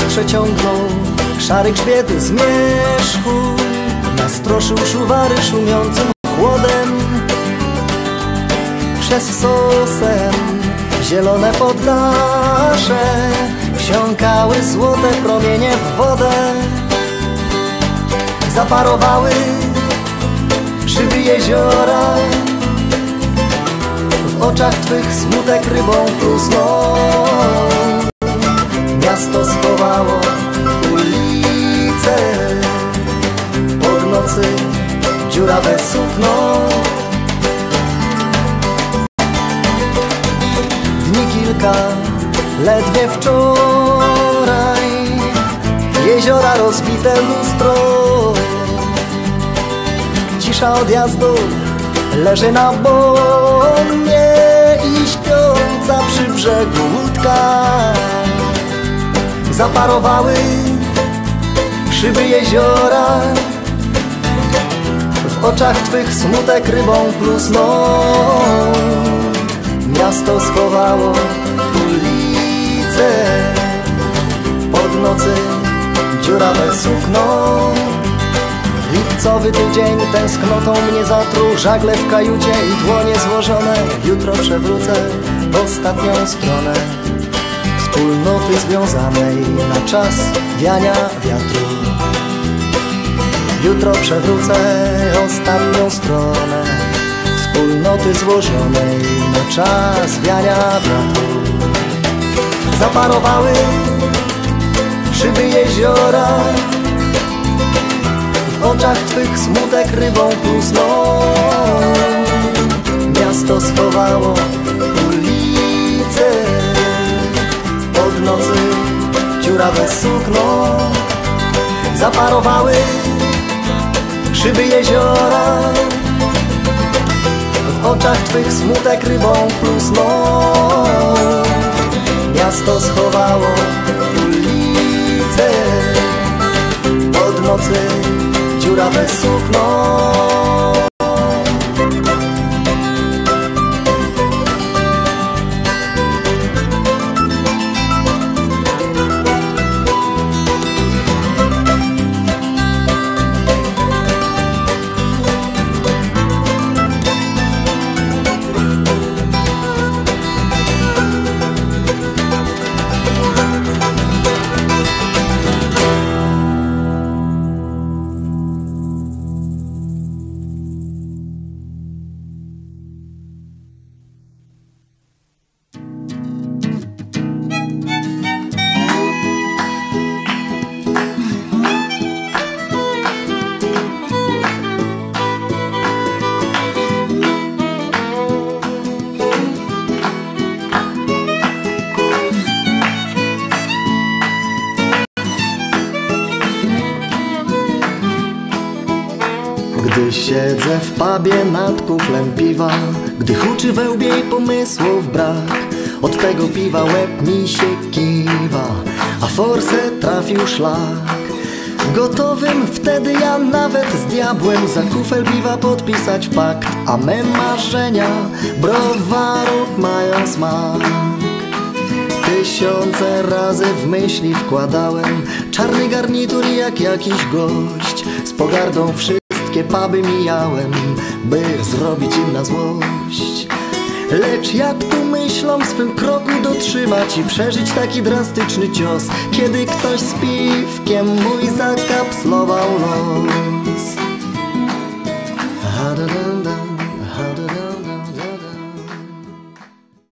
przeciągnął szary grzbiet zmierzchu Nastroszył szuwary szumiącym chłodem. Przez sosem zielone poddasze Wsiąkały złote promienie w wodę. Zaparowały szyby jeziora. W oczach Twych smutek rybą plusnął Miasto sukno. Dni kilka, ledwie wczoraj. Jeziora rozbite lustro. Cisza odjazdu leży na bonie I śpiąca przy brzegu łódka. Zaparowały szyby jeziora W oczach Twych smutek rybą plusnął Miasto schowało ulice. Pod nocy dziurawe sukno. Lipcowy tydzień tęsknotą mnie zatruł. Żagle w kajucie i dłonie złożone. Jutro przewrócę ostatnią stronę Wspólnoty związanej na czas wiania wiatru Jutro przewrócę ostatnią stronę Wspólnoty złożonej na czas wiania wiatru Zaparowały szyby jeziora W oczach Twych smutek rybą plusnął Miasto schowało ulice Od nocy dziurawe sukno. Zaparowały szyby jeziora. W oczach Twych smutek rybą plusnął Miasto schowało ulice. Od nocy dziurawe sukno Gdy siedzę w pubie nad kuflem piwa Gdy huczy we łbie pomysłów brak Od tego piwa łeb mi się kiwa A forse trafił szlak. Gotowym wtedy ja nawet z diabłem Za kufel piwa podpisać pakt A me marzenia browarów mają smak. Tysiące razy w myśli wkładałem Czarny garnitur jak jakiś gość Z pogardą wszystkie puby mijałem By zrobić im na złość. Lecz jak tu myślą swym kroku dotrzymać I przeżyć taki drastyczny cios Kiedy ktoś z piwkiem mój zakapslował los